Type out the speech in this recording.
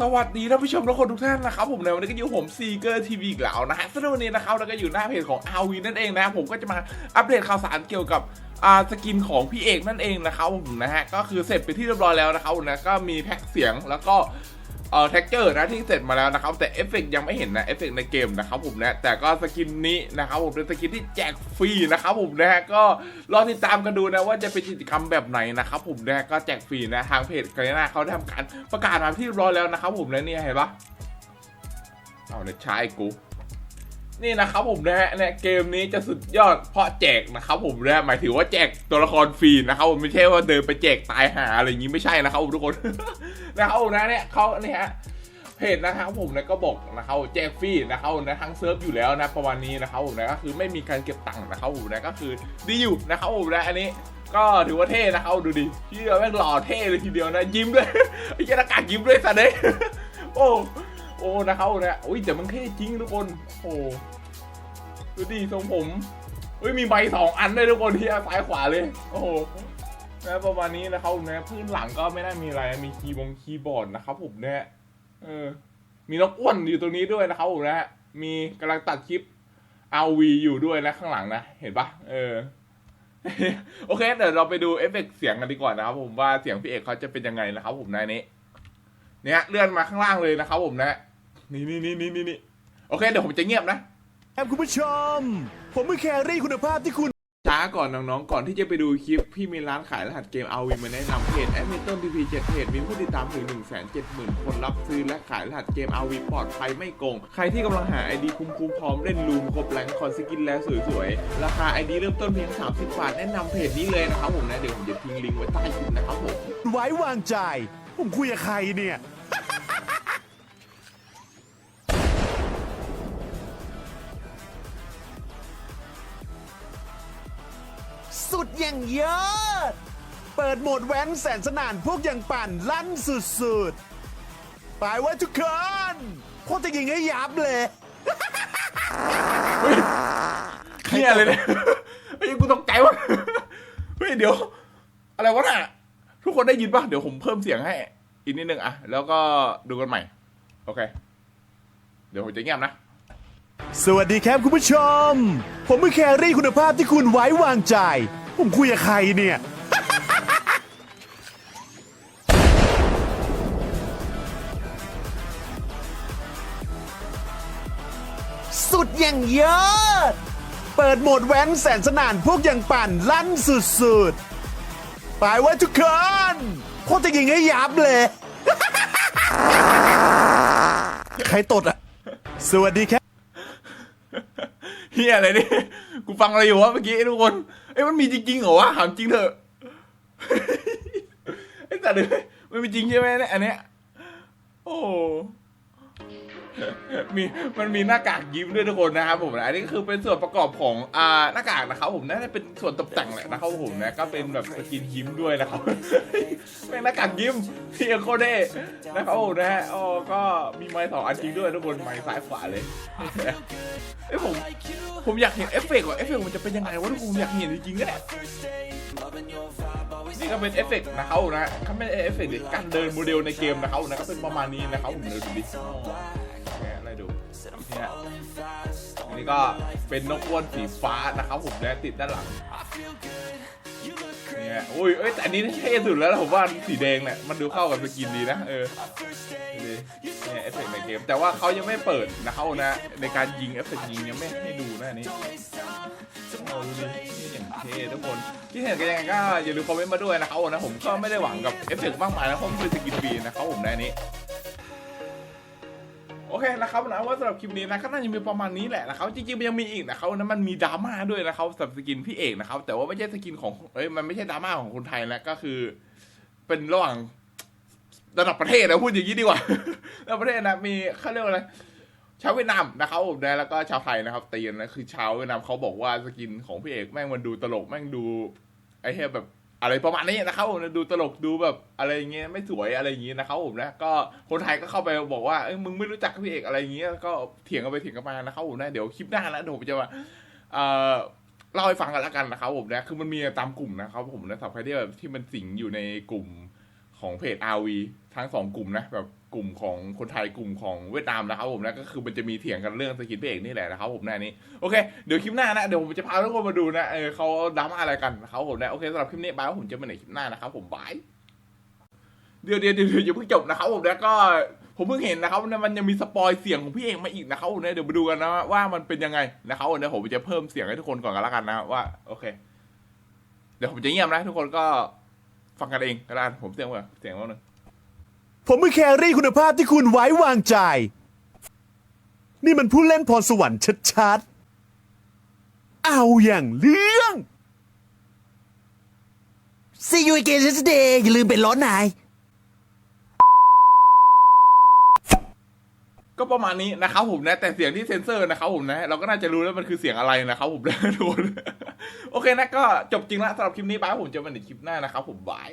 สวัสดีท่านผู้ชมทุกคนทุกท่านนะครับผมในวันนี้ก็อยู่ผมซีเกอร์ทีวีอีกแล้วนะฮะสำหรับวันนี้นะครับเราก็อยู่หน้าเพจของอวีนั่นเองนะผมก็จะมาอัปเดตข่าวสารเกี่ยวกับอาสกินของพี่เอกนั่นเองนะครับผมนะฮะก็คือเสร็จไปที่เรียบร้อยแล้วนะครับนะก็มีแพ็กเสียงแล้วก็ เอ่อแท็กเจอร์นะที่เสร็จมาแล้วนะครับ แต่เอฟเฟกต์ยังไม่เห็นนะเอฟเฟกต์ในเกมนะครับผมนะแต่ก็สกินนี้นะครับผมเป็นสกินที่แจกฟรีนะครับผมนะฮะก็รอติดตามกันดูนะว่าจะเป็นกิจกรรมแบบไหนนะครับผมนะก็แจกฟรีนะทางเพจกันนาเขาได้ทำการประกาศมาที่ร้อยแล้วนะครับผมนะเนี่ยเห็นปะเอาเนใช้กู นี่นะครับผมนะฮะเนี่ยเกมนี้จะสุดยอดเพราะแจกนะครับผมนะหมายถึงว่าแจกตัวละครฟรีนะครับผมไม่ใช่ว่าเดินไปแจกตายหาอะไรอย่างงี้ไม่ใช่นะครับทุกคนนะครับนะเนี่ยเขาเนี่ยฮะเพจนะครับผมนะก็บอกนะครับแจกฟรีนะครับนะทั้งเซิร์ฟอยู่แล้วนะประมาณนี้นะครับผมนะก็คือไม่มีการเก็บตังค์นะครับผมนะก็คือดีอยู่นะครับผมนะอันนี้ก็ถือว่าเท่นะครับดูดิที่เราแม่งหล่อเท่เลยทีเดียวนะยิ้มด้วยไอ้เจ้าหน้ากากยิ้มด้วยสัตว์เลยโอ้ โอ้นะครับผมนะอุ้ยแต่มันเท่จริงทุกคนโอ้ดูดิทรงผมเฮ้ยมีใบสองอันด้วยทุกคนที่ซ้ายขวาเลย โอ้โหนะประมาณนี้นะครับผมนะพื้นหลังก็ไม่ได้มีอะไรมีคีย์บงคีย์บอร์ดนะครับผมนะเออ มีนกอ้วนอยู่ตรงนี้ด้วยนะครับผมนะมีกำลังตัดคลิป RV อยู่ด้วยนะข้างหลังนะเห็นปะเออโอเคเดี๋ยวเราไปดูเอฟเฟกต์เสียงกันดีกว่านะครับผมว่าเสียงพี่เอกเขาจะเป็นยังไงนะครับผมนะอันนี้ เนี่ยเลื่อนมาข้างล่างเลยนะครับผมนะ นี่นี่นี่นี่นี่โอเคเดี๋ยวผมจะเงียบนะครับคุณผู้ชม ผมคือแครี่คุณภาพที่คุณช้าก่อนน้องๆ ก่อนที่จะไปดูคลิป พี่มีร้านขายรหัสเกม RV มาแนะนำเพจแอดมินต้นทีพีเจ็ดเพจมีผู้ติดตามถึง 1 7 0 0 0 0 คนรับซื้อและขายรหัสเกม RV ปลอดภัยไม่โกง ใครที่กำลังหา ID คุ้มๆพร้อมเล่นลูมครบแรงคอนสกินแล้วสวยๆ ราคา ID เริ่มต้นเพียง 30 บาท แนะนำเพจนี้เลยนะครับผมนะ เดี๋ยวผมจะทิ้งลิงก์ไว้ใต้คลิปนะครับผมไว้วางใจ ผมคุยกับใครเนี่ย อย่างเยอะ เปิดโหมดแว้นแสนสนานพวกอย่างปั่นลั่นสุดๆ ไปไว้ทุกคนโคตรจะยิงให้ยับเลย เฮียเลยเนี่ยเฮ้ยกูตกใจวะเฮ้ยเดี๋ยว อะไรวะน่ะ ทุกคนได้ยินปะเดี๋ยวผมเพิ่มเสียงให้ อีกนิดนึงอะแล้วก็ดูกันใหม่ โอเค เดี๋ยวผมจะเงียบนะ สวัสดีครับคุณผู้ชม ผมคือแครี่คุณภาพที่คุณไว้วางใจ ผมคุยกับใครเนี่ย สุดอย่างเยอะ เปิดโหมดแว้นแสนสนานพวกอย่างปั่นลั่นสุดๆ ไปไว้ทุกคนโคตรจะยิงให้ยับเลย ใครตดอะ สวัสดีครับ เฮียอะไรเนี่ยกูฟังอะไรอยู่วะเมื่อกี้ทุกคนเอ้ยมันมีจริงๆเหรอวะถามจริงเถอะไอ้สัตว์เลยมันมีจริงใช่ไหมเนี่ยอันเนี้ยโอ้ มีมันมีหน้ากากยิ้มด้วยทุกคนนะครับผมนะอันนี้คือเป็นส่วนประกอบของอ่าหน้ากากนะครับผมน่าจะเป็นส่วนตกแต่งแหละนะครับผมนะก็เป็นแบบสกินยิ้มด้วยนะครับเป็นหน้ากากยิ้มที่โคเท่นะครับผมนะฮะอ๋อก็มีไม้สองอันจริงด้วยทุกคนไม้ซ้ายขวาเลยเอ้ยผมผมอยากเห็นเอฟเฟกต์ว่ะเอฟเฟกต์มันจะเป็นยังไงวะทุกคนอยากเห็นจริงๆก็แหละนี่ก็เป็นเอฟเฟกต์นะครับนะเขาไม่ได้เอฟเฟกต์การเดินโมเดลในเกมนะครับนะก็เป็นประมาณนี้นะครับผมเดินดูดิเนี่ยอะไรดู เนี่ยอันนี้ก็เป็นนกอ้วนสีฟ้านะครับผมนะติดด้านหลังเนี่ยอุ้ยเอ้ยแต่อันนี้เท่สุดแล้วนะผมว่าสีแดงเนี่ยมันดูเข้ากับสกินดีนะเออดูดิเนี่ยเอฟเฟกต์ในเกม แต่ว่าเขายังไม่เปิดนะเขานะ ในการยิงเอฟเฟกต์ยิงยังไม่ให้ดูนะอันนี้เอาดูดินี่อย่างเท่ทุกคนที่เห็นกันยังไงก็อย่าลืมคอมเมนต์มาด้วยนะครับนะผมก็ไม่ได้หวังกับเอฟเฟกต์มากมายนะเพราะมันเป็นสกินฟรีนะครับผมในอันนี้ โอเคนะครับนะว่าสำหรับคลิปนี้นะก็น่าจะมีประมาณนี้แหละนะครับจริงๆมันยังมีอีกนะครับนะมันมีดราม่าด้วยนะครับสำหรับสกินพี่เอกนะครับ แต่ว่าไม่ใช่สกินของเอ้ยมันไม่ใช่ดราม่าของคนไทยแล้วก็คือ เป็นระหว่างระดับประเทศนะพูดอย่างนี้ดีกว่าระดับประเทศนะมีเขาเรียกว่าอะไรชาวเวียดนามนะครับผมนะแล้วก็ชาวไทยนะครับตีนนะคือชาวเวียดนามเขาบอกว่าสกินของพี่เอกแม่งมันดูตลกแม่งดูไอ้เหี้ยแบบ อะไรประมาณนี้นะครับผมนะดูตลกดูแบบอะไรอย่างเงี้ยไม่สวยอะไรอย่างเงี้ยนะครับผมนะก็คนไทยก็เข้าไปบอกว่าเอ้ยมึงไม่รู้จักพี่เอกอะไรอย่างเงี้ยก็เถียงกันไปเถียงกันมานะครับผมนะเดี๋ยวคลิปหน้านะเดี๋ยวผมจะมาเอ่อเล่าให้ฟังกันแล้วกันนะครับผมนะคือมันมีตามกลุ่มนะครับผมนะสำหรับใครที่แบบที่มันสิงอยู่ในกลุ่มของเพจ RV ทั้งสองกลุ่มนะแบบ กลุ่มของคนไทยกลุ่มของเวียดนามนะครับผมนะก็คือมันจะมีเถียงกันเรื่องสกินพระเอกนี่แหละนะครับผมในนี้โอเคเดี๋ยวคลิปหน้านะเดี๋ยวผมจะพาทุกคนมาดูนะเออเขาดราม่าอะไรกันนะครับผมนะโอเคสำหรับคลิปนี้บายผมจะไปไหนคลิปหน้านะครับผมบายเดี๋ยวเดี๋ยวเดี๋ยวเดี๋ยวอย่าเพิ่งจบนะครับผมแล้วก็ผมเพิ่งเห็นนะครับมันยังมีสปอยเสียงของพี่เอกมาอีกนะครับผมนะเดี๋ยวมาดูกันนะว่ามันเป็นยังไงนะครับผมนะผมจะเพิ่มเสียงให้ทุกคนก่อนกันละกันนะว่าโอเค เดี๋ยวผมจะเงียบนะ ทุกคนก็ฟังกันเองก็ได้ผมเสียงว่าเสียงว่าหนึ่ง ผมคือแครี่คุณภาพที่คุณไว้วางใจ นี่มันผู้เล่นพรสวรรค์ชัดๆ เอาอย่างเรื่อง See you again today อย่าลืมเป็นร้อนนาย ก็ประมาณนี้นะครับผมนะ แต่เสียงที่เซ็นเซอร์นะครับผมนะ เราก็น่าจะรู้แล้วมันคือเสียงอะไรนะครับผมนะทุกคนโอเคนะก็จบจริงละสำหรับคลิปนี้บายผมเจอกันในคลิปหน้านะครับผมบาย